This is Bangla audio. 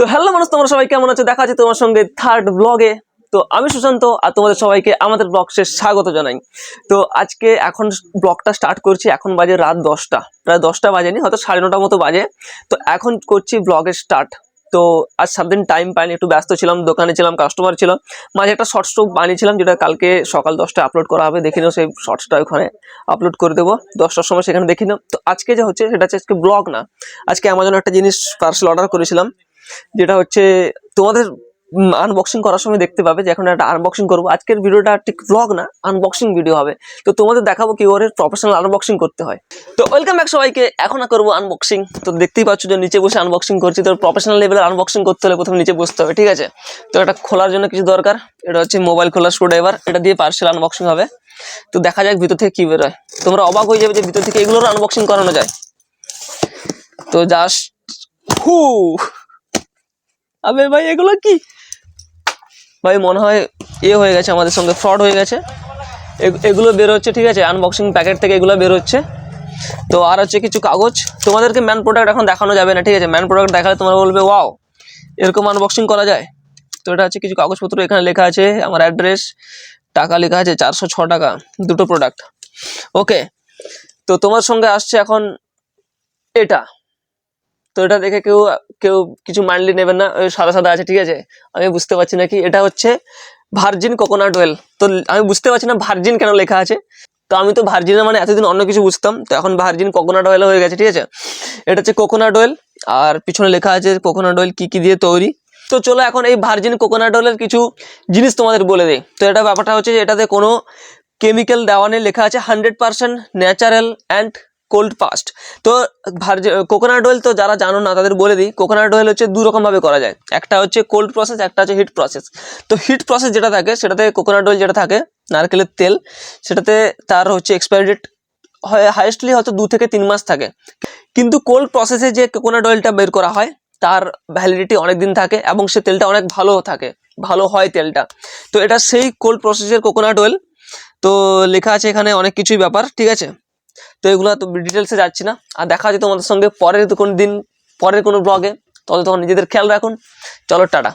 তো হ্যালো মানুষ, তোমরা সবাই কেমন আছো? দেখা আছে তোমার সঙ্গে থার্ড ব্লগে তো আমি সুশান্ত আর তোমাদের সবাইকে আমাদের ব্লগসে স্বাগত জানাই। তো আজকে এখন ব্লগটা স্টার্ট করছি, এখন বাজে রাত দশটা। প্রায় দশটা বাজেনি, হয়তো সাড়ে নটা মতো বাজে। তো এখন করছি ব্লগের স্টার্ট তো আজ সাতদিন টাইম পাইনি, একটু ব্যস্ত ছিলাম, দোকানে ছিলাম কাস্টমার ছিল। মাঝে একটা শর্টস বানিয়েছিলাম, যেটা কালকে সকাল দশটায় আপলোড করা হবে। দেখে সেই শর্টসটা ওখানে আপলোড করে দেবো। দশটার সময় সেখানে দেখে তো আজকে যে হচ্ছে, সেটা হচ্ছে আজকে ব্লগ না। আজকে অ্যামাজন একটা জিনিস পার্সেল অর্ডার করেছিলাম। যেটা হচ্ছে তোমাদের আনবক্সিং করার সময় দেখতে পাবে যে এখন একটা আনবক্সিং করব। আজকের ভিডিওটা ঠিক ব্লগ না আনবক্সিং ভিডিও হবে। তো তোমাদের দেখাবো কি করে প্রফেশনাল আনবক্সিং করতে হয়। তো ওয়েলকাম ব্যাক সবাইকে। এখন করব আনবক্সিং তো দেখতেই পাচ্ছ যে নিচে বসে আনবক্সিং করছি। তো প্রফেশনাল লেভেলের আনবক্সিং করতে হলে প্রথমে নিচে বসতে হবে, ঠিক আছে? তো এটা খোলার জন্য কিছু দরকার। এটা হচ্ছে মোবাইল খোলার স্ক্রু ড্রাইভার এটা দিয়ে পার্সেল আনবক্সিং হবে। তো দেখা যাক ভিতর থেকে কি বেরোয়। তোমরা অবাক হয়ে যাবে যে ভিতর থেকে এগুলোর আনবক্সিং করানো যায়। তো জাস্ট হু আবে ভাই, এগুলো কি? ভাই, মনে হয় এ হয়ে গেছে, আমাদের সঙ্গে ফ্রড হয়ে গেছে। এগ- এগুলো বেরোচ্ছে ঠিক আছে আনবক্সিং প্যাকেট থেকে এগুলো বেরোচ্ছে তো আর হচ্ছে কিছু কাগজ? তোমাদেরকে ম্যান প্রোডাক্ট এখন দেখানো যাবে না, ঠিক আছে? ম্যান প্রোডাক্ট দেখালে তোমরা বলবে ওয়াও এরকম আনবক্সিং করা যায়? তো এটা হচ্ছে কিছু কাগজপত্র, এখানে লেখা আছে, আমার অ্যাড্রেস টাকা লেখা আছে, চারশো ছ টাকা, দুটো প্রোডাক্ট ওকে তো তোমার সঙ্গে আসছে এখন এটা। তো এটা দেখে কেউ কেউ কিছু মাইন্ডলি নেবেন না সাদা সাদা আছে, ঠিক আছে? আমি বুঝতে পারছি না কি, এটা হচ্ছে ভার্জিন কোকোনাট অয়েল তো আমি বুঝতে পারছি না ভার্জিন কেন লেখা আছে। তো আমি তো ভার্জিনের মানে এতদিন অন্য কিছু বুঝতাম, তো এখন ভার্জিন কোকোনাট অয়েল হয়ে গেছে, ঠিক আছে? এটা হচ্ছে কোকোনাট অয়েল আর পিছনে লেখা আছে কোকোনাট অয়েল কি কি দিয়ে তৈরি। তো চলো এখন এই ভার্জিন কোকোনাট অয়েলের কিছু জিনিস তোমাদের বলে দিই। তো এটা ব্যাপারটা হচ্ছে যে এটাতে কোনো কেমিক্যাল দেওয়া নেই, লেখা আছে hundred percent natural and cold pressed তো কোকোনাট অয়েল তো যারা জানো না, তাদের বলে দিই কোকোনাট অয়েল হচ্ছে দু রকম ভাবে করা যায়। একটা হচ্ছে কোল্ড প্রসেস একটা হচ্ছে হিট প্রসেস তো হিট প্রসেস যেটা থাকে, সেটাতে কোকোনাট অয়েল যেটা থাকে, নারকেলের তেল, সেটাতে তার হচ্ছে এক্সপায়ারি ডেট হয় হাইয়েস্টলি হয়তো দু থেকে তিন মাস থাকে। কিন্তু কোল্ড প্রসেসে যে কোকোনাট অয়েলটা বের করা হয়, তার ভ্যালিডিটি অনেক দিন থাকে এবং সে তেলটা অনেক ভালো থাকে, ভালো হয় তেলটা। তো এটা সেই কোল্ড প্রসেসের কোকোনাট অয়েল তো লেখা আছে এখানে অনেক কিছুই ব্যাপার, ঠিক আছে? তো এগুলো তো ডিটেলসে যাচ্ছি না। আর দেখা হচ্ছে তোমাদের সঙ্গে পরের কোনো দিন, পরের কোনো ব্লগে তত তখন নিজেদের খেয়াল রাখুন। চলো, টাটা।